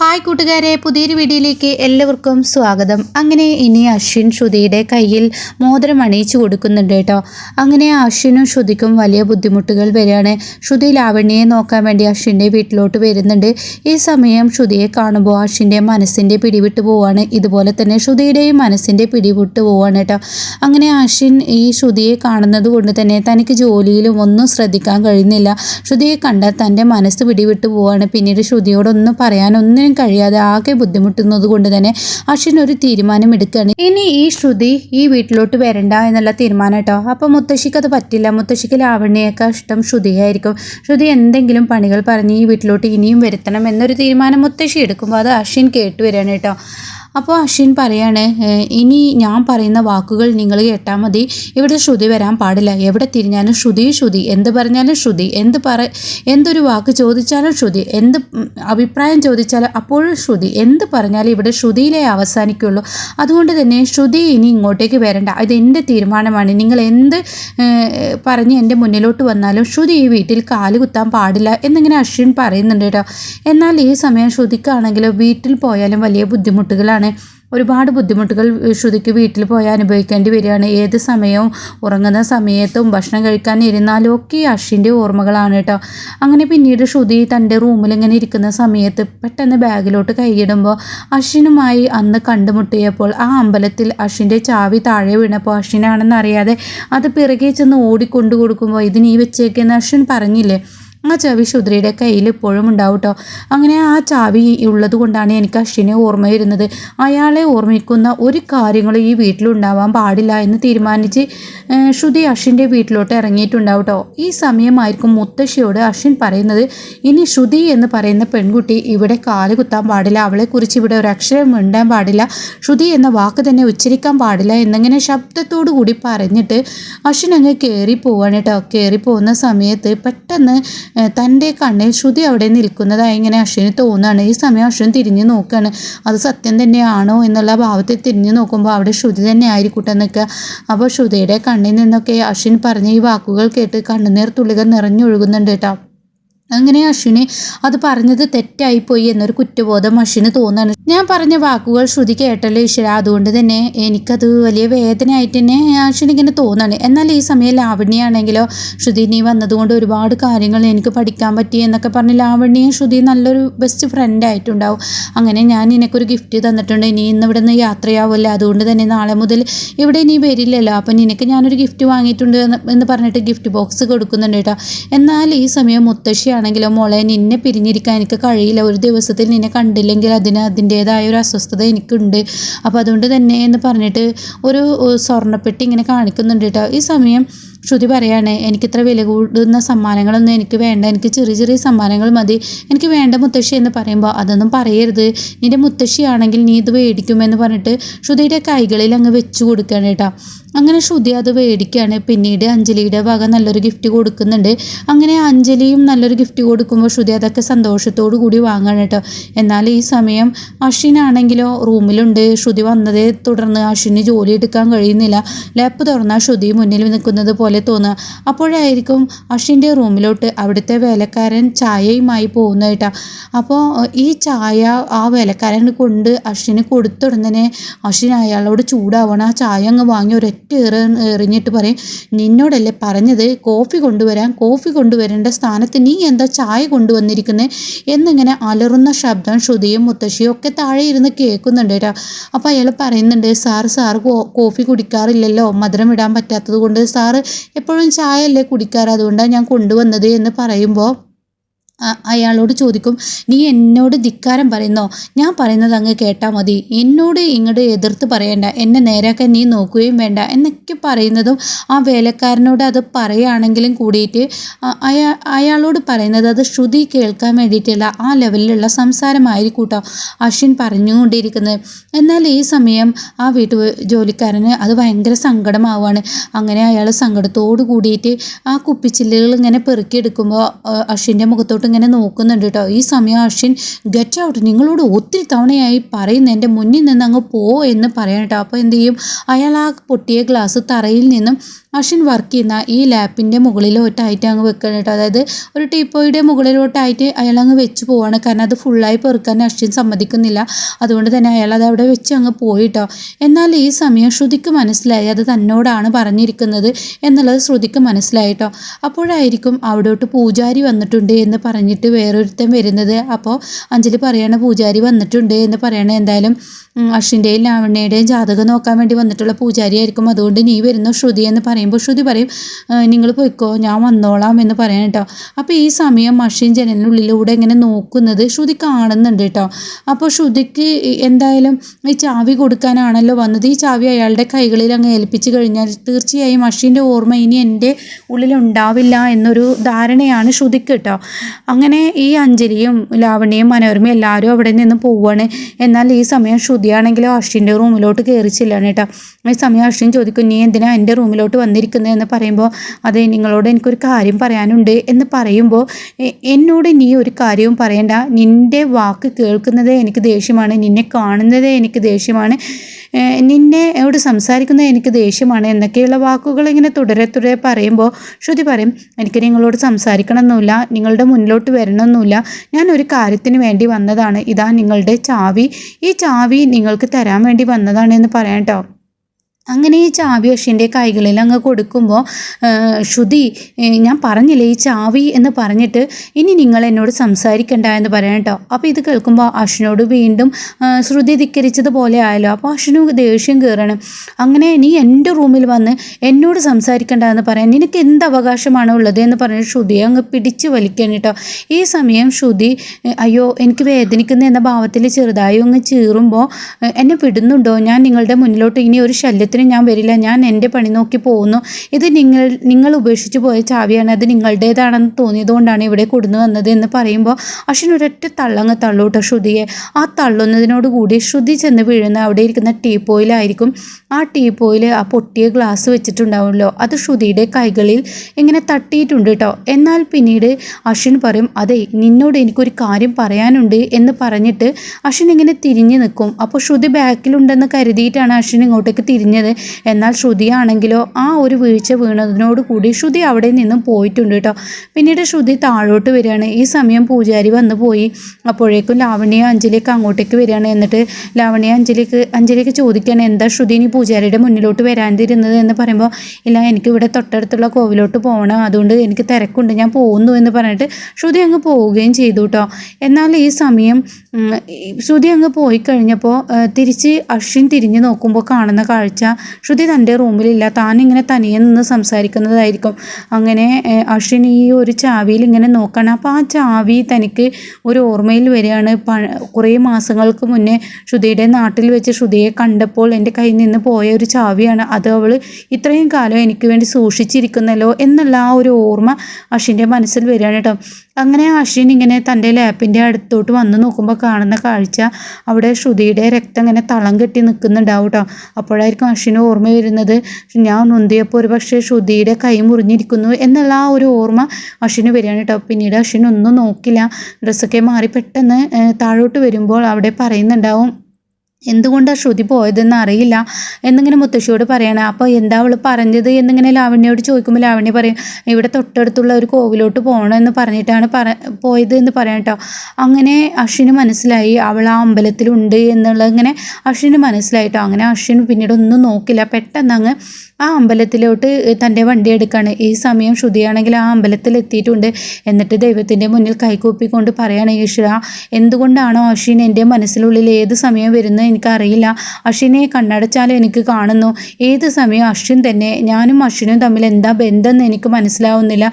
Hi കൂട്ടുകാരെ പുതിയൊരു വീഡിയോയിലേക്ക് എല്ലാവർക്കും സ്വാഗതം. അങ്ങനെ ഇനി അശ്വിൻ ശ്രുതിയുടെ കയ്യിൽ മോതിരം അണിയിച്ചു കൊടുക്കുന്നുണ്ട് കേട്ടോ. അങ്ങനെ അശ്വിനും ശ്രുതിക്കും വലിയ ബുദ്ധിമുട്ടുകൾ വരികയാണ്. ശ്രുതി ലാവണ്യെ നോക്കാൻ വേണ്ടി അശ്വിന്റെ വീട്ടിലോട്ട് വരുന്നുണ്ട്. ഈ സമയം ശ്രുതിയെ കാണുമ്പോൾ അശ്വിന്റെ മനസ്സിന്റെ പിടിവിട്ട് പോവാണ് ഇതുപോലെ തന്നെ ശ്രുതിയുടെയും മനസ്സിന്റെ പിടിവിട്ട് പോവാണ് കേട്ടോ. അങ്ങനെ അശ്വിൻ ഈ ശ്രുതിയെ കാണുന്നത് കൊണ്ട് തന്നെ തനിക്ക് ജോലിയിലും ഒന്നും ശ്രദ്ധിക്കാൻ കഴിയുന്നില്ല. ശ്രുതിയെ കണ്ടാൽ തന്റെ മനസ്സ് പിടിവിട്ട് പോവാണ് പിന്നീട് ശ്രുതിയോടൊന്നും പറയാനൊന്നിനും കഴിയാതെ ആകെ ബുദ്ധിമുട്ടുന്നത് കൊണ്ട് തന്നെ അശ്വിൻ ഒരു തീരുമാനം എടുക്കുകയാണ്. ഇനി ഈ ശ്രുതി ഈ വീട്ടിലോട്ട് വരണ്ട എന്നുള്ള തീരുമാനം കേട്ടോ. അപ്പോൾ മുത്തശ്ശിക്ക് അത് പറ്റില്ല. മുത്തശ്ശിക്ക് ലാവണ്യൊക്കെ ഇഷ്ടം ശ്രുതിയായിരിക്കും. ശ്രുതി എന്തെങ്കിലും പണികൾ പറഞ്ഞ് ഈ വീട്ടിലോട്ട് ഇനിയും വരുത്തണം എന്നൊരു തീരുമാനം മുത്തശ്ശി എടുക്കുമ്പോൾ അത് അശ്വിൻ കേട്ട് വരികയാണ് കേട്ടോ. അപ്പോൾ അശ്വിൻ പറയാണ് ഇനി ഞാൻ പറയുന്ന വാക്കുകൾ നിങ്ങൾ കേട്ടാൽ മതി. ഇവിടെ ശ്രുതി വരാൻ പാടില്ല. എവിടെ തിരിഞ്ഞാലും ശ്രുതി ശ്രുതി. എന്ത് പറഞ്ഞാലും ശ്രുതി. എന്ത് പറ എന്തൊരു വാക്ക് ചോദിച്ചാലും ശ്രുതി. എന്ത് അഭിപ്രായം ചോദിച്ചാലും അപ്പോഴും ശ്രുതി. എന്ത് പറഞ്ഞാലും ഇവിടെ ശ്രുതിയിലേ അവസാനിക്കുള്ളൂ. അതുകൊണ്ട് തന്നെ ശ്രുതി ഇനി ഇങ്ങോട്ടേക്ക് വരണ്ട. ഇത് എന്റെ തീരുമാനമാണ്. നിങ്ങൾ എന്ത് പറഞ്ഞ് എന്റെ മുന്നിലോട്ട് വന്നാലും ശ്രുതി ഈ വീട്ടിൽ കാൽ കുത്താൻ പാടില്ല എന്നിങ്ങനെ അശ്വിൻ പറയുന്നുണ്ട് കേട്ടോ. എന്നാൽ ഈ സമയം ശ്രുതിക്കാണെങ്കിലും വീട്ടിൽ പോയാലും വലിയ ബുദ്ധിമുട്ടുകളാണ്. ഒരുപാട് ബുദ്ധിമുട്ടുകൾ ശ്രുതിക്ക് വീട്ടിൽ പോയാൽ അനുഭവിക്കേണ്ടി വരികയാണ്. ഏത് സമയവും ഉറങ്ങുന്ന സമയത്തും ഭക്ഷണം കഴിക്കാൻ ഇരുന്നാലും ഒക്കെ അഷിന്റെ ഓർമ്മകളാണ് കേട്ടോ. അങ്ങനെ പിന്നീട് ശ്രുതി തന്റെ റൂമിൽ ഇങ്ങനെ ഇരിക്കുന്ന സമയത്ത് പെട്ടെന്ന് ബാഗിലോട്ട് കൈയിടുമ്പോൾ അഷിനുമായി അന്ന് കണ്ടുമുട്ടിയപ്പോൾ ആ അമ്പലത്തിൽ അഷിന്റെ ചാവി താഴെ വീണപ്പോൾ അശ്വിനാണെന്ന് അറിയാതെ അത് പിറകെ ചെന്ന് ഓടിക്കൊണ്ടു കൊടുക്കുമ്പോൾ ഇത് നീ വെച്ചേക്കെന്ന് അശ്വിൻ പറഞ്ഞില്ലേ? ആ ചാവി ശുദ്രയുടെ കയ്യിൽ ഇപ്പോഴും ഉണ്ടാവും കേട്ടോ അങ്ങനെ ആ ചാവി ഉള്ളത് കൊണ്ടാണ് എനിക്ക് അശ്വിനെ ഓർമ്മ വരുന്നത് അയാളെ ഓർമ്മിക്കുന്ന ഒരു കാര്യങ്ങളും ഈ വീട്ടിലുണ്ടാവാൻ പാടില്ല എന്ന് തീരുമാനിച്ച് ശ്രുതി അശ്വിന്റെ വീട്ടിലോട്ട് ഇറങ്ങിയിട്ടുണ്ടാവും കേട്ടോ ഈ സമയമായിരിക്കും മുത്തശ്ശിയോട് അശ്വിൻ പറയുന്നത് ഇനി ശ്രുതി എന്ന് പറയുന്ന പെൺകുട്ടി ഇവിടെ കാൽ കുത്താൻ പാടില്ല അവളെക്കുറിച്ച് ഇവിടെ ഒരു അക്ഷരം മിണ്ടാൻ പാടില്ല ശ്രുതി എന്ന വാക്ക് തന്നെ ഉച്ചരിക്കാൻ പാടില്ല എന്നിങ്ങനെ ശബ്ദത്തോടു കൂടി പറഞ്ഞിട്ട് അശ്വിൻ അങ്ങ് കയറി പോവാണ് കേട്ടോ കയറി പോകുന്ന സമയത്ത് പെട്ടെന്ന് തന്റെ കണ്ണിൽ ശ്രുതി അവിടെ നിൽക്കുന്നതായി ഇങ്ങനെ അശ്വിന് തോന്നുകയാണ്. ഈ സമയം അശ്വിൻ തിരിഞ്ഞു നോക്കുകയാണ്. അത് സത്യം തന്നെയാണോ എന്നുള്ള ഭാവത്തിൽ തിരിഞ്ഞു നോക്കുമ്പോൾ അവിടെ ശ്രുതി തന്നെ ആയിരിക്കട്ടെ നിൽക്കുക. അപ്പോൾ ശ്രുതിയുടെ കണ്ണിൽ നിന്നൊക്കെ അശ്വിൻ പറഞ്ഞ ഈ വാക്കുകൾ കേട്ട് കണ്ണുനീർ തുള്ളികൾ നിറഞ്ഞൊഴുകുന്നുണ്ട് കേട്ടോ. അങ്ങനെ അശ്വിന് അത് പറഞ്ഞത് തെറ്റായിപ്പോയി എന്നൊരു കുറ്റബോധം അശ്വിന് തോന്നാണ് ഞാൻ പറഞ്ഞ വാക്കുകൾ ശ്രുതി കേട്ടല്ലോ ഈശ്വര? അതുകൊണ്ട് തന്നെ എനിക്കത് വലിയ വേദനയായിട്ട് തന്നെ അശ്വിന് ഇങ്ങനെ തോന്നാണ് എന്നാൽ ഈ സമയം ലാവണ്യാണെങ്കിലോ ശ്രുതി നീ വന്നതുകൊണ്ട് ഒരുപാട് കാര്യങ്ങൾ എനിക്ക് പഠിക്കാൻ പറ്റി എന്നൊക്കെ പറഞ്ഞ് ലാവണ്യയും ശ്രുതി നല്ലൊരു ബെസ്റ്റ് ഫ്രണ്ട് ആയിട്ടുണ്ടാവും. അങ്ങനെ ഞാൻ നിനക്കൊരു ഗിഫ്റ്റ് തന്നിട്ടുണ്ട്. ഇനി ഇന്ന് ഇവിടെ നിന്ന് യാത്രയാവില്ല അതുകൊണ്ട് തന്നെ നാളെ മുതൽ ഇവിടെ നീ വരില്ലല്ലോ. അപ്പം നിനക്ക് ഞാനൊരു ഗിഫ്റ്റ് വാങ്ങിയിട്ടുണ്ട് എന്ന് പറഞ്ഞിട്ട് ഗിഫ്റ്റ് ബോക്സ് കൊടുക്കുന്നുണ്ട് കേട്ടോ. എന്നാൽ ഈ സമയം മുത്തശ്ശിയാണെങ്കിലോ മോളെ നിന്നെ പിരിഞ്ഞിരിക്കാൻ എനിക്ക് കഴിയില്ല. ഒരു ദിവസത്തിൽ നിന്നെ കണ്ടില്ലെങ്കിൽ അതിന് അതിന്റേതായ ഒരു അസ്വസ്ഥത എനിക്കുണ്ട്. അപ്പോൾ അതുകൊണ്ട് തന്നെ എന്ന് പറഞ്ഞിട്ട് ഒരു സ്വർണപ്പെട്ടി ഇങ്ങനെ കാണിക്കുന്നുണ്ട് കേട്ടോ. ഈ സമയം ശ്രുതി പറയാണ് എനിക്കിത്ര വില കൂടുന്ന സമ്മാനങ്ങളൊന്നും എനിക്ക് വേണ്ട. എനിക്ക് ചെറിയ ചെറിയ സമ്മാനങ്ങൾ മതി. എനിക്ക് വേണ്ട മുത്തശ്ശി എന്ന് പറയുമ്പോൾ അതൊന്നും പറയരുത്. നിന്റെ മുത്തശ്ശിയാണെങ്കിൽ നീ ഇത് മേടിക്കുമെന്ന് പറഞ്ഞിട്ട് ശ്രുതിയുടെ കൈകളിൽ അങ്ങ് വെച്ചു കൊടുക്കുകയാണ് കേട്ടോ. അങ്ങനെ ശ്രുതി അത് മേടിക്കുകയാണ്. പിന്നീട് അഞ്ജലിയുടെ വക നല്ലൊരു ഗിഫ്റ്റ് കൊടുക്കുന്നുണ്ട്. അങ്ങനെ അഞ്ജലിയും നല്ലൊരു ഗിഫ്റ്റ് കൊടുക്കുമ്പോൾ ശ്രുതി അതൊക്കെ സന്തോഷത്തോടു കൂടി വാങ്ങുകയാണ് കേട്ടോ. എന്നാൽ ഈ സമയം അശ്വിനാണെങ്കിലോ റൂമിലുണ്ട്. ശ്രുതി വന്നതേ തുടർന്ന് അശ്വിന് ജോലി എടുക്കാൻ കഴിയുന്നില്ല. ലാപ്പ് തുറന്നാൽ ശ്രുതി മുന്നിൽ നിൽക്കുന്നത് പോലെ തോന്നുക. അപ്പോഴായിരിക്കും അഷിന്റെ റൂമിലോട്ട് അവിടുത്തെ വേലക്കാരൻ ചായയുമായി പോകുന്നതായിട്ടാണ് അപ്പോൾ ഈ ചായ ആ വേലക്കാരൻ കൊണ്ട് അഷിന് കൊടുത്തുടനെ അഷിൻ അയാളോട് ചൂടാവണം. ആ ചായ അങ്ങ് വാങ്ങി ഒരൊറ്റ എറി എറിഞ്ഞിട്ട് പറയും നിന്നോടല്ലേ പറഞ്ഞത്? കോഫി കൊണ്ടുവരാൻ കോഫി കൊണ്ടുവരേണ്ട സ്ഥാനത്ത് നീ എന്താ ചായ കൊണ്ടുവന്നിരിക്കുന്നത് എന്നിങ്ങനെ അലറുന്ന ശബ്ദം ശ്രുതിയും മുത്തശ്ശിയും ഒക്കെ താഴെ ഇരുന്ന് കേൾക്കുന്നുണ്ട് കേട്ടോ. അപ്പോൾ അയാൾ പറയുന്നുണ്ട് സാറ് കോ- കോഫി കുടിക്കാറില്ലല്ലോ. മധുരം ഇടാൻ പറ്റാത്തത് കൊണ്ട് സാറ് എപ്പോഴും ചായ അല്ലേ കുടിക്കാറ്? അതുകൊണ്ടാണ് ഞാൻ കൊണ്ടുവന്നത് എന്ന് പറയുമ്പോൾ അയാളോട് ചോദിക്കും നീ എന്നോട് ധിക്കാരം പറയുന്നോ? ഞാൻ പറയുന്നത് അങ്ങ് കേട്ടാൽ മതി. എന്നോട് ഇങ്ങോട്ട് എതിർത്ത് പറയണ്ട. എന്നെ നേരാക്കാൻ നീ നോക്കുകയും വേണ്ട. എന്നൊക്കെ പറയുന്നതും ആ വേലക്കാരനോട് അത് പറയുകയാണെങ്കിലും കൂടിയിട്ട് അയാ അയാളോട് പറയുന്നത് അത് ശ്രുതി കേൾക്കാൻ വേണ്ടിയിട്ടുള്ള ആ ലെവലിലുള്ള സംസാരമായിരിക്കും കേട്ടോ അശ്വിൻ പറഞ്ഞുകൊണ്ടിരിക്കുന്നത്. എന്നാൽ ഈ സമയം ആ വീട്ടു ജോലിക്കാരന് അത് ഭയങ്കര സങ്കടമാവുകയാണ്. അങ്ങനെ അയാൾ സങ്കടത്തോട് കൂടിയിട്ട് ആ കുപ്പിച്ചില്ലുകൾ ഇങ്ങനെ പെറുക്കിയെടുക്കുമ്പോൾ അശ്വിന്റെ മുഖത്തോട്ട് ഇങ്ങനെ നോക്കുന്നുണ്ട് കേട്ടോ ഈ സമയം അശ്വിൻ ഗെറ്റ് ഔട്ട് നിങ്ങളോട് ഒത്തിരി തവണയായി പറയുന്ന. എന്റെ മുന്നിൽ നിന്ന് അങ്ങ് പോ എന്ന് പറയണം കേട്ടോ അപ്പോൾ എന്ത് ചെയ്യും? അയാൾ ആ പൊട്ടിയ ഗ്ലാസ് തറയിൽ നിന്നും അശ്വിൻ വർക്ക് ചെയ്യുന്ന ഈ ലാപ്പിന്റെ മുകളിലോട്ടായിട്ട് അങ്ങ് വെക്കണം കേട്ടോ. അതായത് ഒരു ടീപ്പോയുടെ മുകളിലോട്ടായിട്ട് അയാൾ അങ്ങ് വെച്ച് പോവാണ്. കാരണം അത് ഫുള്ളായി പെറുക്കാൻ അശ്വിൻ സമ്മതിക്കുന്നില്ല. അതുകൊണ്ട് തന്നെ അയാൾ അത് അവിടെ വെച്ച് അങ്ങ് പോയിട്ടോ എന്നാൽ ഈ സമയം ശ്രുതിക്ക് മനസ്സിലായി. അത് തന്നോടാണ് പറഞ്ഞിരിക്കുന്നത് എന്നുള്ളത് ശ്രുതിക്ക് മനസ്സിലായിട്ടോ അപ്പോഴായിരിക്കും അവിടോട്ട് പൂജാരി വന്നിട്ടുണ്ട് എന്ന് പറഞ്ഞിട്ട് വേറൊരുത്തൻ വരുന്നത്. അപ്പോൾ അഞ്ജലി പറയണ പൂജാരി വന്നിട്ടുണ്ട് എന്ന് പറയണ. എന്തായാലും അശ്വിന്റെയും ലാവണ്യയുടെയും ജാതകം നോക്കാൻ വേണ്ടി വന്നിട്ടുള്ള പൂജാരി ആയിരിക്കും അതുകൊണ്ട് നീ വരുന്നു ശ്രുതി എന്ന് പറയുമ്പോൾ ശ്രുതി പറയും നിങ്ങൾ പോയിക്കോ ഞാൻ വന്നോളാം എന്ന് പറയാൻ കേട്ടോ. അപ്പോൾ ഈ സമയം മഷീൻ ജനലിനുള്ളിലൂടെ ഇങ്ങനെ നോക്കുന്നത് ശ്രുതി കാണുന്നുണ്ട് കേട്ടോ. അപ്പോൾ ശ്രുതിക്ക് എന്തായാലും ഈ ചാവി കൊടുക്കാനാണല്ലോ വന്നത്. ഈ ചാവി അയാളുടെ കൈകളിൽ അങ്ങ് ഏൽപ്പിച്ച് കഴിഞ്ഞാൽ തീർച്ചയായും മഷീന്റെ ഓർമ്മ ഇനി എന്റെ ഉള്ളിലുണ്ടാവില്ല എന്നൊരു ധാരണയാണ് ശ്രുതിക്ക് കേട്ടോ. അങ്ങനെ ഈ അഞ്ജലിയും ലാവണ്യയും മനോരമയും എല്ലാവരും അവിടെ നിന്ന് പോവുകയാണ് എന്നാൽ ഈ സമയം ശ്രുതിയാണെങ്കിലും അഷിന്റെ റൂമിലോട്ട് കയറിച്ചില്ലാണ് ചെല്ലാണ് കേട്ടോ. ഈ സമയം അഷിൻ ചോദിക്കും നീ എന്തിനാ എന്റെ റൂമിലോട്ട് വന്നിരിക്കുന്നത് എന്ന് പറയുമ്പോൾ അതെ നിങ്ങളോട് എനിക്കൊരു കാര്യം പറയാനുണ്ട് എന്ന് പറയുമ്പോൾ എന്നോട് നീ ഒരു കാര്യവും പറയണ്ട. നിന്റെ വാക്ക് കേൾക്കുന്നതേ എനിക്ക് ദേഷ്യമാണ്. നിന്നെ കാണുന്നതേ എനിക്ക് ദേഷ്യമാണ്. നിന്നെ എവിടെ സംസാരിക്കുന്നത് എനിക്ക് ദേഷ്യമാണ് എന്നൊക്കെയുള്ള വാക്കുകൾ ഇങ്ങനെ തുടരെ തുടരെ പറയുമ്പോൾ ശ്രുതി പറയും എനിക്ക് നിങ്ങളോട് സംസാരിക്കണമെന്നില്ല നിങ്ങളുടെ മുന്നിലോട്ട് വരണമെന്നില്ല ഞാൻ ഒരു കാര്യത്തിന് വേണ്ടി വന്നതാണ്. ഇതാ നിങ്ങളുടെ ചാവി. ഈ ചാവി നിങ്ങൾക്ക് തരാൻ വേണ്ടി വന്നതാണ് എന്ന് പറയാം കേട്ടോ. അങ്ങനെ ഈ ചാവി അശ്വിന്റെ കൈകളിൽ അങ്ങ് കൊടുക്കുമ്പോൾ ശ്രുതി ഞാൻ പറഞ്ഞില്ലേ ഈ ചാവി എന്ന് പറഞ്ഞിട്ട് ഇനി നിങ്ങൾ എന്നോട് സംസാരിക്കണ്ട എന്ന് പറയാം കേട്ടോ. അപ്പോൾ ഇത് കേൾക്കുമ്പോൾ അശ്വിനോട് വീണ്ടും ശ്രുതി ധിക്കരിച്ചതുപോലെ ആയല്ലോ. അപ്പോൾ അശ്വിന് ദേഷ്യം കയറണം അങ്ങനെ നീ എന്റെ റൂമിൽ വന്ന് എന്നോട് സംസാരിക്കണ്ട എന്ന് പറയാൻ നിനക്ക് എന്ത് അവകാശമാണ് ഉള്ളത് എന്ന് പറഞ്ഞ് ശ്രുതിയെ അങ്ങ് പിടിച്ച് വലിക്കാൻ കേട്ടോ. ഈ സമയം ശ്രുതി അയ്യോ എനിക്ക് വേദനിക്കുന്ന എന്ന ഭാവത്തിൽ ചെറുതായി അങ്ങ് ചീറുമ്പോൾ എന്നെ വിടുന്നുണ്ടോ? ഞാൻ നിങ്ങളുടെ മുന്നിലോട്ട് ഇനി ഒരു ശല്യത്തിന് കാര്യത്തിനും ഞാൻ വരില്ല. ഞാൻ എന്റെ പണി നോക്കി പോകുന്നു. ഇത് നിങ്ങൾ നിങ്ങൾ ഉപേക്ഷിച്ച് പോയ ചാവിയാണ്. അത് നിങ്ങളുടേതാണെന്ന് തോന്നിയതുകൊണ്ടാണ് ഇവിടെ കൊടുന്നു വന്നത് എന്ന് പറയുമ്പോൾ അശ്വിൻ ഒരൊറ്റ തള്ളങ്ങ് തള്ളൂട്ടോ ശ്രുതിയെ. ആ തള്ളുന്നതിനോട് കൂടി ശ്രുതി ചെന്ന് വീഴുന്ന അവിടെ ഇരിക്കുന്ന ടീ പോയിലായിരിക്കും ആ ടീ പോയിൽ ആ പൊട്ടിയ ഗ്ലാസ് വെച്ചിട്ടുണ്ടാവുമല്ലോ. അത് ശ്രുതിയുടെ കൈകളിൽ ഇങ്ങനെ തട്ടിയിട്ടുണ്ട് കേട്ടോ എന്നാൽ പിന്നീട് അശ്വിൻ പറയും അതെ നിന്നോട് എനിക്കൊരു കാര്യം പറയാനുണ്ട് എന്ന് പറഞ്ഞിട്ട് അശ്വിൻ ഇങ്ങനെ തിരിഞ്ഞു നിൽക്കും. അപ്പോൾ ശ്രുതി ബാക്കിലുണ്ടെന്ന് കരുതിയിട്ടാണ് അശ്വിൻ ഇങ്ങോട്ടേക്ക് തിരിഞ്ഞത്. എന്നാൽ ശ്രുതിയാണെങ്കിലോ ആ ഒരു വീഴ്ച വീണതിനോട് കൂടി ശ്രുതി അവിടെ നിന്നും പോയിട്ടുണ്ട് കേട്ടോ. പിന്നീട് ശ്രുതി താഴോട്ട് വരികയാണ്. ഈ സമയം പൂജാരി വന്നു പോയി. അപ്പോഴേക്കും ലാവണ്യ അഞ്ജലിക്ക് അങ്ങോട്ടേക്ക് വരികയാണ്. എന്നിട്ട് ലാവണ്യ അഞ്ജലിക്ക് അഞ്ജലിക്ക് ചോദിക്കുകയാണ് എന്താ ശ്രുതി ഇനി പൂജാരിയുടെ മുന്നിലോട്ട് വരാതിരുന്നത്? എന്ന് പറയുമ്പോൾ ഇല്ല എനിക്ക് ഇവിടെ തൊട്ടടുത്തുള്ള കോവിലോട്ട് പോകണം അതുകൊണ്ട് എനിക്ക് തിരക്കുണ്ട്. ഞാൻ പോകുന്നു. എന്ന് പറഞ്ഞിട്ട് ശ്രുതി അങ്ങ് പോവുകയും ചെയ്തു കേട്ടോ. എന്നാൽ ഈ സമയം ശ്രുതി അങ്ങ് പോയി കഴിഞ്ഞപ്പോൾ തിരിച്ച് അശ്വിൻ തിരിഞ്ഞു നോക്കുമ്പോൾ കാണുന്ന കാഴ്ച ശ്രുതി തന്റെ റൂമിലില്ല. താൻ ഇങ്ങനെ തനിയെ നിന്ന് സംസാരിക്കുന്നതായിരിക്കും. അങ്ങനെ അശ്വിൻ ഈ ഒരു ചാവിയിൽ ഇങ്ങനെ നോക്കണം. അപ്പോൾ ആ ചാവി തനിക്ക് ഒരു ഓർമ്മയിൽ വരികയാണ്. കുറേ മാസങ്ങൾക്ക് മുന്നേ ശ്രുതിയുടെ നാട്ടിൽ വെച്ച് ശ്രുതിയെ കണ്ടപ്പോൾ എന്റെ കയ്യിൽ നിന്ന് പോയ ഒരു ചാവിയാണ്. അത് അവൾ ഇത്രയും കാലം എനിക്ക് വേണ്ടി സൂക്ഷിച്ചിരിക്കുന്നല്ലോ എന്നുള്ള ആ ഒരു ഓർമ്മ അശ്വിന്റെ മനസ്സിൽ വരികയാണ് കേട്ടോ. അങ്ങനെ അശ്വിൻ ഇങ്ങനെ തന്റെ ലാപ്പിന്റെ അടുത്തോട്ട് വന്ന് നോക്കുമ്പോൾ കാണുന്ന കാഴ്ച അവിടെ ശ്രുതിയുടെ രക്തം ഇങ്ങനെ തളം കെട്ടി നിൽക്കുന്നുണ്ടാവും കേട്ടോ അപ്പോഴായിരിക്കും അശ്വിന് ഓർമ്മ വരുന്നത് ഞാൻ നൊന്തിയപ്പോൾ ഒരു പക്ഷേ ശ്രുതിയുടെ കൈ മുറിഞ്ഞിരിക്കുന്നു എന്നുള്ള ആ ഒരു ഓർമ്മ അശ്വിന് വരികയാണ് കേട്ടോ പിന്നീട് അശ്വിൻ ഒന്നും നോക്കില്ല. ഡ്രസ്സൊക്കെ മാറി പെട്ടെന്ന് താഴോട്ട് വരുമ്പോൾ അവിടെ പറയുന്നുണ്ടാവും എന്തുകൊണ്ടാണ് ശ്രുതി പോയതെന്ന് അറിയില്ല. എന്നിങ്ങനെ മുത്തശ്ശിയോട് പറയണം അപ്പോൾ എന്താ അവൾ പറഞ്ഞത്? എന്നിങ്ങനെ ലാവണ്യോട് ചോദിക്കുമ്പോൾ ലാവണ്യ പറയും ഇവിടെ തൊട്ടടുത്തുള്ള ഒരു കോവിലോട്ട് പോകണമെന്ന് പറഞ്ഞിട്ടാണ് പറ പോയത് എന്ന് പറയാം കേട്ടോ അങ്ങനെ അശ്വിന് മനസ്സിലായി അവൾ ആ അമ്പലത്തിലുണ്ട് എന്നുള്ളത്. ഇങ്ങനെ അശ്വിന് മനസ്സിലായിട്ടോ അങ്ങനെ അശ്വിന് പിന്നീട് ഒന്നും നോക്കില്ല. പെട്ടെന്ന് അങ്ങ് ആ അമ്പലത്തിലോട്ട് തന്റെ വണ്ടി എടുക്കുകയാണ് ഈ സമയം ശ്രുതിയാണെങ്കിൽ ആ അമ്പലത്തിൽ എത്തിയിട്ടുണ്ട് എന്നിട്ട് ദൈവത്തിന്റെ മുന്നിൽ കൈകൂപ്പിക്കൊണ്ട് പറയാണ് ഈശ്വര എന്തുകൊണ്ടാണോ അശ്വിൻ എന്റെ മനസ്സിനുള്ളിൽ ഏത് സമയം വരുന്നത് എനിക്കറിയില്ല. അശ്വിനെ കണ്ണടച്ചാലും എനിക്ക് കാണുന്നു. ഏത് സമയം അശ്വിൻ തന്നെ ഞാനും അശ്വിനും തമ്മിൽ എന്താ ബന്ധമെന്ന് എനിക്ക് മനസ്സിലാവുന്നില്ല.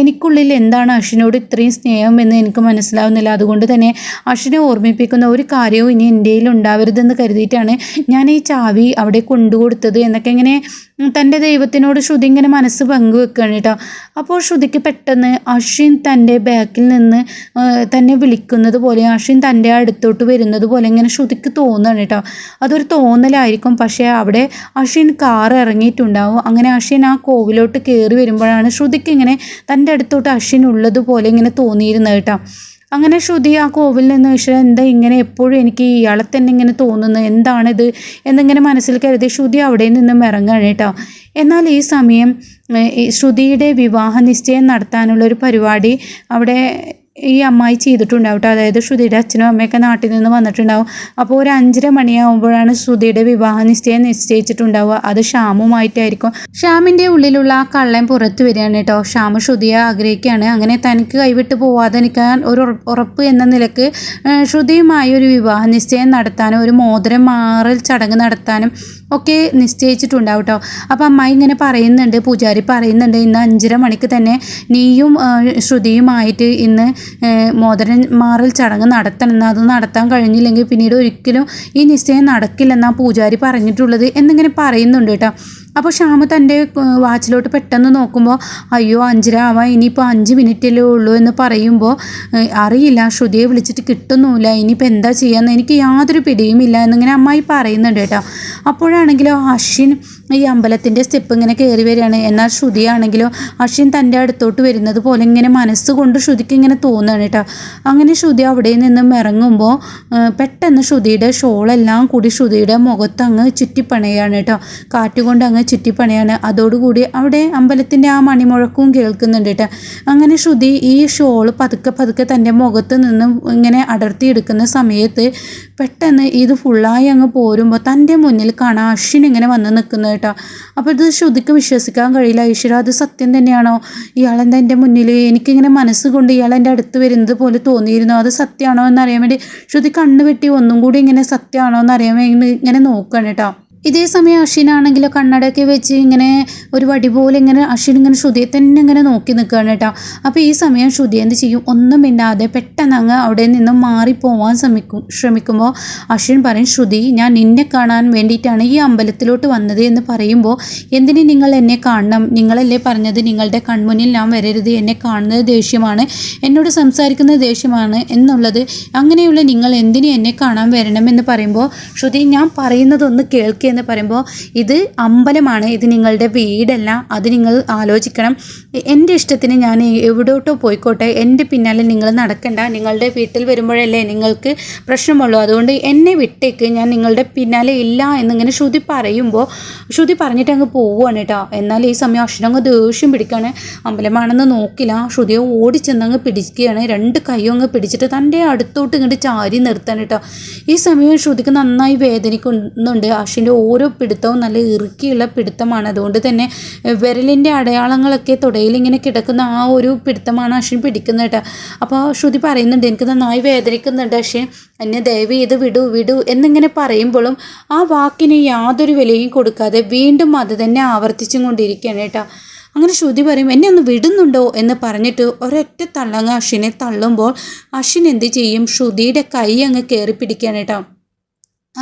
എനിക്കുള്ളിൽ എന്താണ് അശ്വിനോട് ഇത്രയും സ്നേഹം എന്ന് എനിക്ക് മനസ്സിലാവുന്നില്ല. അതുകൊണ്ട് തന്നെ അശ്വിനെ ഓർമ്മിപ്പിക്കുന്ന ഒരു കാര്യവും ഇനി എന്റെ ഉണ്ടാവരുതെന്ന് കരുതിയിട്ടാണ് ഞാൻ ഈ ചാവി അവിടെ കൊണ്ടുകൊടുത്തത്. എന്നൊക്കെ ഇങ്ങനെ തന്റെ ദൈവത്തിനോട് ശ്രുതി ഇങ്ങനെ മനസ്സ് പങ്കുവെക്കുകയാണ് കേട്ടോ. അപ്പോൾ ശ്രുതിക്ക് പെട്ടെന്ന് അശ്വിൻ തന്റെ ബാക്കിൽ നിന്ന് തന്നെ വിളിക്കുന്നത് പോലെ അശ്വിൻ തന്റെ അടുത്തോട്ട് വരുന്നത് പോലെ ഇങ്ങനെ ശ്രുതിക്ക് തോന്നുകയാണ് കേട്ടോ. അതൊരു തോന്നലായിരിക്കും. പക്ഷേ അവിടെ അശ്വിൻ കാർ ഇറങ്ങിയിട്ടുണ്ടാവും. അങ്ങനെ അശ്വിൻ ആ കോവിലോട്ട് കയറി വരുമ്പോഴാണ് ശ്രുതിക്ക് ഇങ്ങനെ തന്റെ അടുത്തോട്ട് അശ്വിൻ ഉള്ളതുപോലെ ഇങ്ങനെ തോന്നിയിരുന്നത് കേട്ടോ. അങ്ങനെ ശ്രുതി ആ കോവിൽ നിന്ന് ഈശ്വരൻ എന്താ ഇങ്ങനെ എപ്പോഴും എനിക്ക് ഇയാളെ തന്നെ ഇങ്ങനെ തോന്നുന്നത്? എന്താണിത്? എന്നിങ്ങനെ മനസ്സിൽ കരുതി ശ്രുതി അവിടെ നിന്നും ഇറങ്ങുകയാണ് കേട്ടോ. എന്നാൽ ഈ സമയം ശ്രുതിയുടെ വിവാഹ നിശ്ചയം നടത്താനുള്ള ഒരു പരിപാടി അവിടെ ഈ അമ്മായി ചെയ്തിട്ടുണ്ടാവും കേട്ടോ അതായത് ശ്രുതിയുടെ അച്ഛനും അമ്മയൊക്കെ നാട്ടിൽ നിന്ന് വന്നിട്ടുണ്ടാവും. അപ്പോൾ ഒരു അഞ്ചര മണിയാവുമ്പോഴാണ് ശ്രുതിയുടെ വിവാഹ നിശ്ചയം നിശ്ചയിച്ചിട്ടുണ്ടാവുക. അത് ഷ്യാമുമായിട്ടായിരിക്കും ഷ്യാമിന്റെ ഉള്ളിലുള്ള ആ കള്ളൻ പുറത്തു വരികയാണ് കേട്ടോ ഷ്യാമ് ശ്രുതിയെ ആഗ്രഹിക്കുകയാണ്. അങ്ങനെ തനിക്ക് കൈവിട്ട് പോവാതെ നിൽക്കാൻ ഒരു ഉറപ്പ് എന്ന നിലയ്ക്ക് ശ്രുതിയുമായി ഒരു വിവാഹ നിശ്ചയം നടത്താനും ഒരു മോതിരം മാറൽ ചടങ്ങ് നടത്താനും ഒക്കെ നിശ്ചയിച്ചിട്ടുണ്ടാവും കേട്ടോ അപ്പം അമ്മായി ഇങ്ങനെ പറയുന്നുണ്ട് പൂജാരി പറയുന്നുണ്ട് ഇന്ന് അഞ്ചര മണിക്ക് തന്നെ നീയും ശ്രുതിയുമായിട്ട് ഇന്ന് മോദരൻ മാറൽ ചടങ്ങ് നടത്തണം. അത് നടത്താൻ കഴിഞ്ഞില്ലെങ്കിൽ പിന്നീട് ഒരിക്കലും ഈ നിശ്ചയം നടക്കില്ലെന്നാണ് പൂജാരി പറഞ്ഞിട്ടുള്ളത് എന്നിങ്ങനെ പറയുന്നുണ്ട് കേട്ടോ. അപ്പോൾ ഷ്യാമ് തന്റെ വാച്ചിലോട്ട് പെട്ടെന്ന് നോക്കുമ്പോൾ അയ്യോ അഞ്ചര ആവാൻ ഇനിയിപ്പോൾ അഞ്ച് മിനിറ്റല്ലേ ഉള്ളൂ എന്ന് പറയുമ്പോൾ അറിയില്ല ശ്രുതിയെ വിളിച്ചിട്ട് കിട്ടുന്നുമില്ല ഇനിയിപ്പോൾ എന്താ ചെയ്യാമെന്ന് എനിക്ക് യാതൊരു പിടിയുമില്ല എന്നിങ്ങനെ അമ്മായി പറയുന്നുണ്ട് കേട്ടോ. അപ്പോഴാണെങ്കിലോ അശ്വിൻ ഈ അമ്പലത്തിന്റെ സ്റ്റെപ്പ് ഇങ്ങനെ കയറി വരികയാണ്. എന്നാൽ ശ്രുതിയാണെങ്കിലോ അശ്വിൻ തന്റെ അടുത്തോട്ട് വരുന്നത് പോലെ ഇങ്ങനെ മനസ്സുകൊണ്ട് ശ്രുതിക്ക് ഇങ്ങനെ തോന്നുകയാണ് കേട്ടോ. അങ്ങനെ ശ്രുതി അവിടെ നിന്നും ഇറങ്ങുമ്പോൾ പെട്ടെന്ന് ശ്രുതിയുടെ ഷോളെല്ലാം കൂടി ശ്രുതിയുടെ മുഖത്ത് അങ്ങ് ചുറ്റിപ്പണയാണ് കേട്ടോ. കാറ്റുകൊണ്ട് അങ്ങ് ചുറ്റിപ്പണയാണ് അതോടുകൂടി അവിടെ അമ്പലത്തിന്റെ ആ മണിമുഴക്കവും കേൾക്കുന്നുണ്ട് കേട്ടോ. അങ്ങനെ ശ്രുതി ഈ ഷോൾ പതുക്കെ പതുക്കെ തന്റെ മുഖത്ത് നിന്നും ഇങ്ങനെ അടർത്തിയെടുക്കുന്ന സമയത്ത് പെട്ടെന്ന് ഇത് ഫുള്ളായി അങ്ങ് പോരുമ്പോൾ തന്റെ മുന്നിൽ കാണാൻ അശ്വിൻ ഇങ്ങനെ വന്ന് നിൽക്കുന്നത് കേട്ടോ. അപ്പോൾ ഇത് ശ്രുതിക്ക് വിശ്വസിക്കാൻ കഴിയില്ല. ഈശ്വര അത് സത്യം തന്നെയാണോ? ഇയാളെന്താ എന്റെ മുന്നിൽ എനിക്കിങ്ങനെ മനസ്സുകൊണ്ട് ഇയാൾ എന്റെ അടുത്ത് വരുന്നത് പോലെ തോന്നിയിരുന്നു. അത് സത്യമാണോ എന്നറിയാൻ വേണ്ടി ശ്രുതി കണ്ണ് വെട്ടി ഒന്നും കൂടി ഇങ്ങനെ സത്യമാണോ എന്നറിയാൻ വേണ്ടി ഇങ്ങനെ നോക്കുകയാണ് കേട്ടോ. ഇതേ സമയം അഷിനാണെങ്കിലോ കണ്ണടയൊക്കെ വെച്ച് ഇങ്ങനെ ഒരു വടി പോലെ ഇങ്ങനെ അശ്വിൻ ഇങ്ങനെ ശ്രുതിയെ തന്നെ ഇങ്ങനെ നോക്കി നിൽക്കുകയാണ് കേട്ടോ. അപ്പോൾ ഈ സമയം ശ്രുതി എന്ത് ചെയ്യും? ഒന്നും മിണ്ടാതെ പെട്ടെന്ന് അങ്ങ് അവിടെ നിന്നും മാറിപ്പോവാൻ ശ്രമിക്കും ശ്രമിക്കുമ്പോൾ അശ്വിൻ പറയും ശ്രുതി ഞാൻ നിന്നെ കാണാൻ വേണ്ടിയിട്ടാണ് ഈ അമ്പലത്തിലോട്ട് വന്നത് എന്ന് പറയുമ്പോൾ എന്തിനു നിങ്ങൾ എന്നെ കാണണം? നിങ്ങളല്ലേ പറഞ്ഞത് നിങ്ങളുടെ കൺമുന്നിൽ ഞാൻ വരരുത് എന്നെ കാണുന്നത് ദേഷ്യമാണ് എന്നോട് സംസാരിക്കുന്നത് ദേഷ്യമാണ് എന്നുള്ളത്. അങ്ങനെയുള്ള നിങ്ങൾ എന്തിനു എന്നെ കാണാൻ വരണമെന്ന് പറയുമ്പോൾ ശ്രുതി ഞാൻ പറയുന്നതൊന്ന് കേൾക്കുക എന്ന് പറയുമ്പോൾ ഇത് അമ്പലമാണ് ഇത് നിങ്ങളുടെ വീടല്ല അത് നിങ്ങൾ ആലോചിക്കണം. എന്റെ ഇഷ്ടത്തിന് ഞാൻ എവിടോട്ടോ പോയിക്കോട്ടെ എന്റെ പിന്നാലെ നിങ്ങൾ നടക്കണ്ട. നിങ്ങളുടെ വീട്ടിൽ വരുമ്പോഴല്ലേ നിങ്ങൾക്ക് പ്രശ്നമുള്ളൂ. അതുകൊണ്ട് എന്നെ വിട്ടേക്ക് ഞാൻ നിങ്ങളുടെ പിന്നാലെ ഇല്ല എന്നിങ്ങനെ ശ്രുതി പറയുമ്പോൾ ശ്രുതി പറഞ്ഞിട്ട് അങ്ങ് പോവുകയാണ് കേട്ടോ. എന്നാൽ ഈ സമയം അക്ഷരങ്ങ് ദേഷ്യം പിടിക്കുകയാണ്. അമ്പലമാണെന്ന് നോക്കില്ല. ശ്രുതിയെ ഓടിച്ചെന്നങ്ങ് പിടിക്കുകയാണ്. രണ്ട് കൈയും അങ്ങ് പിടിച്ചിട്ട് തന്റെ അടുത്തോട്ട് ഇങ്ങോട്ട് ചാരി നിർത്താൻ കേട്ടോ. ഈ സമയം ശ്രുതിക്ക് നന്നായി വേദനിക്കുന്നുണ്ട്. അശ്വിന്റെ ഓരോ പിടുത്തവും നല്ല ഇറുക്കിയുള്ള പിടുത്തമാണ്. അതുകൊണ്ട് തന്നെ വിരലിന്റെ അടയാളങ്ങളൊക്കെ തുടയിൽ ഇങ്ങനെ കിടക്കുന്ന ആ ഒരു പിടുത്തമാണ് അശ്വിൻ പിടിക്കുന്നത് കേട്ടോ. അപ്പോൾ ശ്രുതി പറയുന്നുണ്ട് എനിക്ക് നന്നായി വേദനിക്കുന്നുണ്ട് പക്ഷേ എന്നെ ദയവ് ചെയ്ത് വിടൂ വിടൂ എന്നിങ്ങനെ പറയുമ്പോഴും ആ വാക്കിന് യാതൊരു വിലയും കൊടുക്കാതെ വീണ്ടും അത് തന്നെ ആവർത്തിച്ചും കൊണ്ടിരിക്കുകയാണ് കേട്ടോ. അങ്ങനെ ശ്രുതി പറയും എന്നെ ഒന്ന് വിടുന്നുണ്ടോ? എന്ന് പറഞ്ഞിട്ട് ഒരൊറ്റ തള്ളങ്ങ് അശ്വിനെ തള്ളുമ്പോൾ അശ്വിൻ എന്ത് ചെയ്യും? ശ്രുതിയുടെ കൈ അങ്ങ് കയറി പിടിക്കുകയാണ് കേട്ടോ.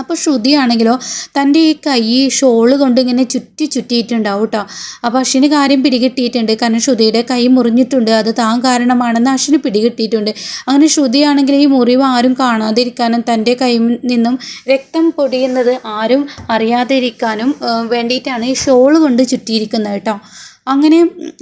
അപ്പോൾ ശ്രുതിയാണെങ്കിലോ തന്റെ ഈ കൈ ഷോൾ കൊണ്ട് ഇങ്ങനെ ചുറ്റി ചുറ്റിയിട്ടുണ്ടാവും കേട്ടോ അപ്പോൾ അശ്വിന് കാര്യം പിടികിട്ടിയിട്ടുണ്ട്. കാരണം ശ്രുതിയുടെ കൈ മുറിഞ്ഞിട്ടുണ്ട്. അത് താൻ കാരണമാണെന്ന് അശ്വിന് പിടികിട്ടിയിട്ടുണ്ട്. അങ്ങനെ ശ്രുതിയാണെങ്കിൽ ഈ മുറിവ് ആരും കാണാതിരിക്കാനും തന്റെ കൈയിൽ നിന്നും രക്തം പൊടിയുന്നത് ആരും അറിയാതിരിക്കാനും വേണ്ടിയിട്ടാണ് ഈ ഷോൾ കൊണ്ട് ചുറ്റിയിരിക്കുന്നത് കേട്ടോ അങ്ങനെ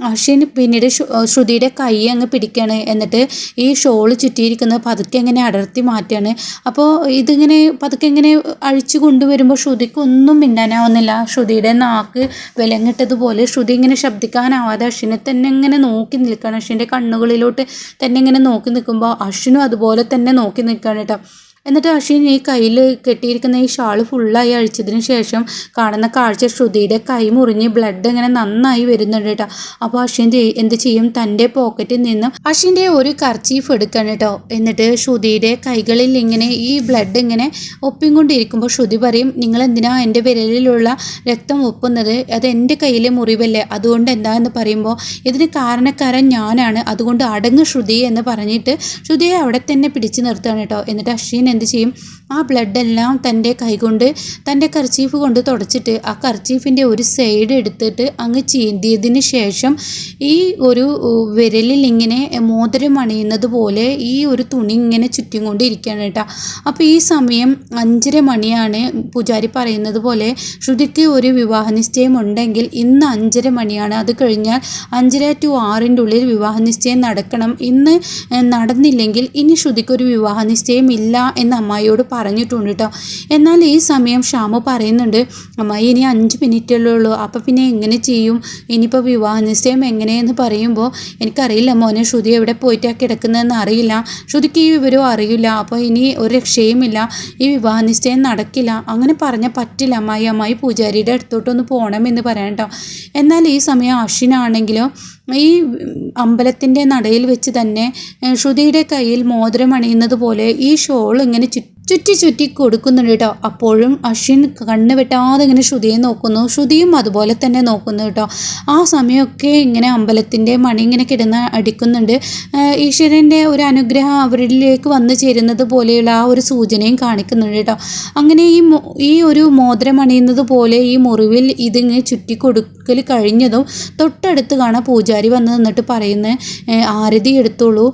അശ്വിൻ പിന്നീട് ശ്രുതിയുടെ കൈ അങ്ങ് പിടിക്കുകയാണ് എന്നിട്ട് ഈ ഷോൾ ചുറ്റിയിരിക്കുന്നത് പതുക്കെ ഇങ്ങനെ അടർത്തി മാറ്റുകയാണ്. അപ്പോൾ ഇതിങ്ങനെ പതുക്കെ ഇങ്ങനെ അഴിച്ചു കൊണ്ടുവരുമ്പോൾ ശ്രുതിക്ക് ഒന്നും മിണ്ടാനാവുന്നില്ല. ശ്രുതിയുടെ നാക്ക് വിലങ്ങിട്ടതുപോലെ ശ്രുതി ഇങ്ങനെ ശബ്ദിക്കാനാവാതെ അശ്വിനെ തന്നെ ഇങ്ങനെ നോക്കി നിൽക്കുകയാണ്. അശ്വിന്റെ കണ്ണുകളിലോട്ട് തന്നെ ഇങ്ങനെ നോക്കി നിൽക്കുമ്പോൾ അശ്വിനും അതുപോലെ തന്നെ നോക്കി നിൽക്കുകയാണ് കേട്ടോ. എന്നിട്ട് അശ്വിൻ ഈ കയ്യിൽ കെട്ടിയിരിക്കുന്ന ഈ ഷാൾ ഫുള്ളായി അഴിച്ചതിന് ശേഷം കാണുന്ന കാഴ്ച ശ്രുതിയുടെ കൈ മുറിഞ്ഞ് ബ്ലഡ് ഇങ്ങനെ നന്നായി വരുന്നുണ്ട് കേട്ടോ. അപ്പോൾ അശ്വിൻ എന്ത് ചെയ്യും? തന്റെ പോക്കറ്റിൽ നിന്നും അശ്വിന്റെ ഒരു കർച്ചീഫ് എടുക്കണം കേട്ടോ. എന്നിട്ട് ശ്രുതിയുടെ കൈകളിൽ ഇങ്ങനെ ഈ ബ്ലഡ് ഇങ്ങനെ ഒപ്പിക്കൊണ്ടിരിക്കുമ്പോൾ ശ്രുതി പറയും നിങ്ങൾ എന്തിനാ എന്റെ വിരലിലുള്ള രക്തം ഒപ്പുന്നത്? അത് എന്റെ കയ്യിലെ മുറിവല്ലേ? അതുകൊണ്ട് എന്താണെന്ന് പറയുമ്പോൾ ഇതിന് കാരണക്കാരൻ ഞാനാണ്. അതുകൊണ്ട് അടങ്ങ് ശ്രുതി എന്ന് പറഞ്ഞിട്ട് ശ്രുതിയെ അവിടെ തന്നെ പിടിച്ചു നിർത്തുകയാണ് കേട്ടോ. എന്നിട്ട് അശ്വിൻ എന്ത് ചെയ്യും. ആ ബ്ലഡെല്ലാം തന്റെ കൈകൊണ്ട് തന്റെ കർച്ചീഫ് കൊണ്ട് തുടച്ചിട്ട് ആ കർച്ചീഫിന്റെ ഒരു സൈഡ് എടുത്തിട്ട് അങ്ങ് ചീന്തിയതിന് ശേഷം ഈ ഒരു വിരലിൽ ഇങ്ങനെ മോതിരം അണിയുന്നത് പോലെ ഈ ഒരു തുണി ഇങ്ങനെ ചുറ്റും കൊണ്ടിരിക്കുകയാണ് കേട്ടോ. അപ്പോൾ ഈ സമയം അഞ്ചര മണിയാണ് പൂജാരി പറയുന്നത് പോലെ ശ്രുതിക്ക് ഒരു വിവാഹ നിശ്ചയം ഉണ്ടെങ്കിൽ ഇന്ന് അഞ്ചര മണിയാണ്. അത് കഴിഞ്ഞാൽ അഞ്ചര ടു ആറിന്റെ ഉള്ളിൽ വിവാഹ നിശ്ചയം നടക്കണം. ഇന്ന് നടന്നില്ലെങ്കിൽ ഇനി ശ്രുതിക്ക് ഒരു വിവാഹ നിശ്ചയം ഇല്ല എന്ന് അമ്മായിയോട് പറഞ്ഞിട്ടുണ്ട് കേട്ടോ എന്നാൽ ഈ സമയം ഷാമു പറയുന്നുണ്ട് അമ്മായി ഇനി അഞ്ച് മിനിറ്റല്ലേ ഉള്ളൂ. അപ്പോൾ പിന്നെ എങ്ങനെ ചെയ്യും? ഇനിയിപ്പോൾ വിവാഹ നിശ്ചയം എങ്ങനെയെന്ന് പറയുമ്പോൾ എനിക്കറിയില്ല മോനെ ശ്രുതി എവിടെ പോയിട്ടാണ് കിടക്കുന്നതെന്ന് അറിയില്ല. ശ്രുതിക്ക് ഈ വിവരവും അറിയില്ല. അപ്പോൾ ഇനി ഒരു രക്ഷയുമില്ല. ഈ വിവാഹ നിശ്ചയം നടക്കില്ല. അങ്ങനെ പറഞ്ഞാൽ പറ്റില്ല അമ്മായി. അമ്മായി പൂജാരിയുടെ അടുത്തോട്ടൊന്ന് പോകണമെന്ന് പറയാം കേട്ടോ എന്നാൽ ഈ സമയം അശ്വിനാണെങ്കിലോ ഈ അമ്പലത്തിന്റെ നടയിൽ വെച്ച് തന്നെ ശ്രുതിയുടെ കയ്യിൽ മോതിരം അണിയുന്നത് പോലെ ഈ ഷോൾ ഇങ്ങനെ ചുറ്റും ചുറ്റി ചുറ്റി കൊടുക്കുന്നുണ്ട് കേട്ടോ. അപ്പോഴും അശ്വിൻ കണ്ണ് വെട്ടാതെ ഇങ്ങനെ ശ്രുതിയെ നോക്കുന്നു. ശ്രുതിയും അതുപോലെ തന്നെ നോക്കുന്നു കേട്ടോ. ആ സമയമൊക്കെ ഇങ്ങനെ അമ്പലത്തിന്റെ മണി ഇങ്ങനെ കിടന്ന് അടിക്കുന്നുണ്ട്. ഈശ്വരന്റെ ഒരു അനുഗ്രഹം അവരിലേക്ക് വന്നു ചേരുന്നത് പോലെയുള്ള ആ ഒരു സൂചനയും കാണിക്കുന്നുണ്ട് കേട്ടോ. അങ്ങനെ ഈ ഈ ഒരു മോതിരം അണിയുന്നത് പോലെ ഈ മുറിവിൽ ഇതിങ്ങനെ ചുറ്റി കൊടുക്കൽ കഴിഞ്ഞതും തൊട്ടടുത്ത് കാണാൻ പൂജാരി വന്ന് നിന്നിട്ട് പറയുന്നത് ആരതി എടുത്തോളൂ.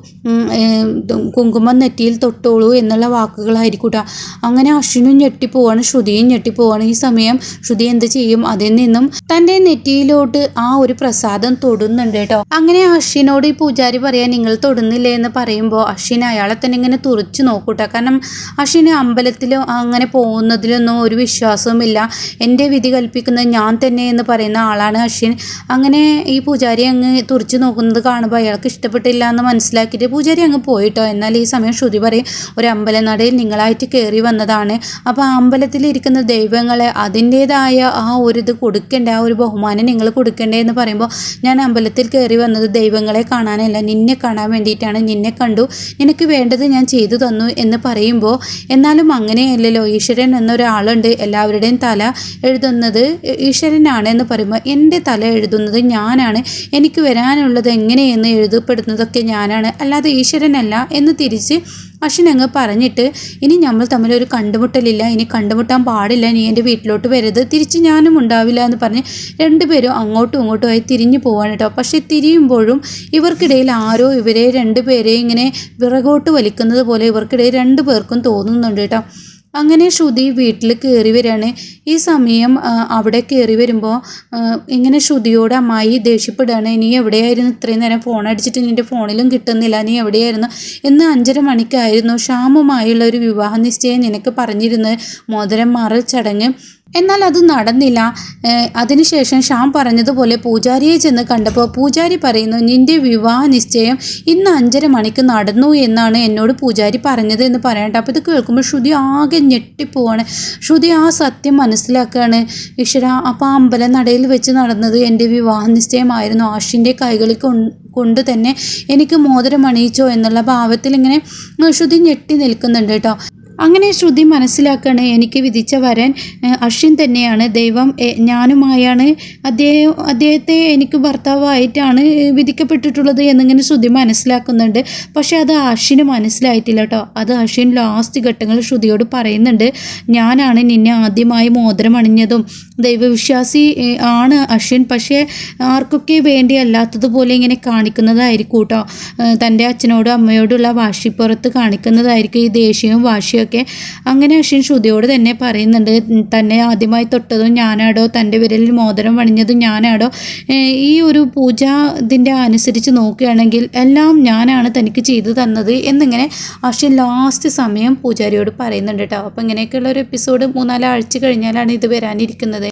കുങ്കുമം നെറ്റിയിൽ തൊട്ടോളൂ എന്നുള്ള വാക്കുകളായിരിക്കും കൂട്ടുക. അങ്ങനെ അശ്വിനും ഞെട്ടിപ്പോവാണ് ശ്രുതിയും ഞെട്ടിപ്പോവാണ് ഈ സമയം ശ്രുതി എന്ത് ചെയ്യും? അതിൽ നിന്നും തന്റെ നെറ്റിയിലോട്ട് ആ ഒരു പ്രസാദം തൊടുന്നുണ്ട് കേട്ടോ. അങ്ങനെ അശ്വിനോട് ഈ പൂജാരി പറയാൻ നിങ്ങൾ തൊടുന്നില്ലേ? എന്ന് പറയുമ്പോൾ അശ്വിൻ അയാളെ തന്നെ ഇങ്ങനെ തുറച്ചു നോക്കൂട്ട. കാരണം അശ്വിന് അമ്പലത്തിലോ അങ്ങനെ പോകുന്നതിലൊന്നും ഒരു വിശ്വാസവുമില്ല. എന്റെ വിധി കൽപ്പിക്കുന്നത് ഞാൻ തന്നെ എന്ന് പറയുന്ന ആളാണ് അശ്വിൻ. അങ്ങനെ ഈ പൂജാരി അങ്ങ് തുറച്ചു നോക്കുന്നത് കാണുമ്പോൾ അയാൾക്ക് ഇഷ്ടപ്പെട്ടില്ല എന്ന് മനസ്സിലാക്കിയിട്ട് പൂജാരി അങ്ങ് പോയിട്ടോ എന്നാൽ ഈ സമയം ശ്രുതി പറയും ഒരു അമ്പലനടയിൽ നിങ്ങളായി ആയിട്ട് കയറി വന്നതാണ്. അപ്പോൾ അമ്പലത്തിലിരിക്കുന്ന ദൈവങ്ങളെ അതിന്റേതായ ആ ഒരു ഇത് കൊടുക്കേണ്ട ആ ഒരു ബഹുമാനം നിങ്ങൾ കൊടുക്കേണ്ടേ എന്ന് പറയുമ്പോൾ ഞാൻ അമ്പലത്തിൽ കയറി വന്നത് ദൈവങ്ങളെ കാണാനല്ല നിന്നെ കാണാൻ വേണ്ടിയിട്ടാണ്. നിന്നെ കണ്ടു നിനക്ക് വേണ്ടത് ഞാൻ ചെയ്തു തന്നു എന്ന് പറയുമ്പോൾ എന്നാലും അങ്ങനെയല്ലല്ലോ ഈശ്വരൻ എന്നൊരാളുണ്ട് എല്ലാവരുടെയും തല എഴുതുന്നത് ഈശ്വരനാണ് എന്ന് പറയുമ്പോൾ എന്റെ തല എഴുതുന്നത് ഞാനാണ്. എനിക്ക് വരാനുള്ളത് എങ്ങനെയെന്ന് എഴുതപ്പെടുന്നതൊക്കെ ഞാനാണ്. അല്ലാതെ ഈശ്വരനല്ല എന്ന് തിരിച്ച് അശ്വിൻ അങ്ങ് പറഞ്ഞിട്ട് ഇനി നമ്മൾ തമ്മിൽ ഒരു കണ്ടുമുട്ടലില്ല ഇനി കണ്ടുമുട്ടാൻ പാടില്ല നീ എന്റെ വീട്ടിലോട്ട് വരരുത് തിരിച്ച് ഞാനും ഉണ്ടാവില്ല എന്ന് പറഞ്ഞ് രണ്ടുപേരും അങ്ങോട്ടും ഇങ്ങോട്ടും ആയി തിരിഞ്ഞു പോവാണ് കേട്ടോ. പക്ഷേ തിരിയുമ്പോഴും ഇവർക്കിടയിൽ ആരോ ഇവരെ രണ്ടുപേരെ ഇങ്ങനെ വിറകോട്ട് വലിക്കുന്നത് പോലെ ഇവർക്കിടയിൽ രണ്ടു പേർക്കും തോന്നുന്നുണ്ട് കേട്ടോ. അങ്ങനെ ശ്രുതി വീട്ടിൽ കയറി വരികയാണ് ഈ സമയം അവിടെ കയറി വരുമ്പോൾ ഇങ്ങനെ ശ്രുതിയോട് അമ്മായി ദേഷ്യപ്പെടുകയാണ് നീ എവിടെയായിരുന്നു? ഇത്രയും നേരം ഫോൺ അടിച്ചിട്ട് നിന്റെ ഫോണിലും കിട്ടുന്നില്ല. നീ എവിടെയായിരുന്നു? ഇന്ന് അഞ്ചര മണിക്കായിരുന്നു ഷാമുമായുള്ള ഒരു വിവാഹ നിശ്ചയം നിനക്ക് പറഞ്ഞിരുന്നത് മോതിരം മാറൽ ചടങ്ങ്. എന്നാൽ അത് നടന്നില്ല. അതിനുശേഷം ഷാം പറഞ്ഞതുപോലെ പൂജാരിയെ ചെന്ന് കണ്ടപ്പോൾ പൂജാരി പറയുന്നു നിന്റെ വിവാഹ നിശ്ചയം ഇന്ന് അഞ്ചര മണിക്ക് നടന്നു എന്നാണ് എന്നോട് പൂജാരി പറഞ്ഞത് എന്ന് പറയട്ടെ അപ്പോൾ ഇത് കേൾക്കുമ്പോൾ ശ്രുതി ആകെ ഞെട്ടിപ്പോവാണ്. ശ്രുതി ആ സത്യം മനസ്സിലാക്കുകയാണ് ഈശ്വര അപ്പോൾ ആ അമ്പല നടയിൽ വെച്ച് നടന്നത് എന്റെ വിവാഹ നിശ്ചയമായിരുന്നു. ആഷിന്റെ കൈകളിൽ കൊണ്ട് തന്നെ എനിക്ക് മോതിരം അണിയിച്ചോ എന്നുള്ള ഭാവത്തിൽ ഇങ്ങനെ ശ്രുതി ഞെട്ടി നിൽക്കുന്നുണ്ട് കേട്ടോ. അങ്ങനെ ശ്രുതി മനസ്സിലാക്കാണ്. എനിക്ക് വിധിച്ച വരൻ അശ്വിൻ തന്നെയാണ്. ദൈവം ഞാനുമായാണ്. അദ്ദേഹം അദ്ദേഹത്തെ എനിക്ക് ഭർത്താവായിട്ടാണ് വിധിക്കപ്പെട്ടിട്ടുള്ളത് എന്നിങ്ങനെ ശ്രുതി മനസ്സിലാക്കുന്നുണ്ട്. പക്ഷെ അത് അശ്വിന് മനസ്സിലായിട്ടില്ല കേട്ടോ അത് അശ്വിൻ ലാസ്റ്റ് ഘട്ടങ്ങൾ ശ്രുതിയോട് പറയുന്നുണ്ട്. ഞാനാണ് നിന്നെ ആദ്യമായി മോതിരം അണിഞ്ഞതും. ദൈവവിശ്വാസി ആണ് അശ്വിൻ. പക്ഷേ ആർക്കൊക്കെ വേണ്ടി അല്ലാത്തതുപോലെ ഇങ്ങനെ കാണിക്കുന്നതായിരിക്കും കേട്ടോ തന്റെ അച്ഛനോടും അമ്മയോടുള്ള വാശിപ്പുറത്ത് കാണിക്കുന്നതായിരിക്കും ഈ ദേഷ്യവും വാശിയും ഒക്കെ. അങ്ങനെ അശ്വിൻ ശ്രുതിയോട് തന്നെ പറയുന്നുണ്ട് തന്നെ ആദ്യമായി തൊട്ടതും ഞാനാടോ തന്റെ വിരലിൽ മോതിരം പണിഞ്ഞതും ഞാനാടോ. ഈ ഒരു പൂജ ഇതിന്റെ അനുസരിച്ച് നോക്കുകയാണെങ്കിൽ എല്ലാം ഞാനാണ് തനിക്ക് ചെയ്തു തന്നത് എന്നിങ്ങനെ അശ്വിൻ ലാസ്റ്റ് സമയം പൂജാരിയോട് പറയുന്നുണ്ട് കേട്ടോ. അപ്പോൾ ഇങ്ങനെയൊക്കെയുള്ള ഒരു എപ്പിസോഡ് മൂന്നാലാഴ്ച കഴിഞ്ഞാലാണ് ഇത് വരാനിരിക്കുന്നത്.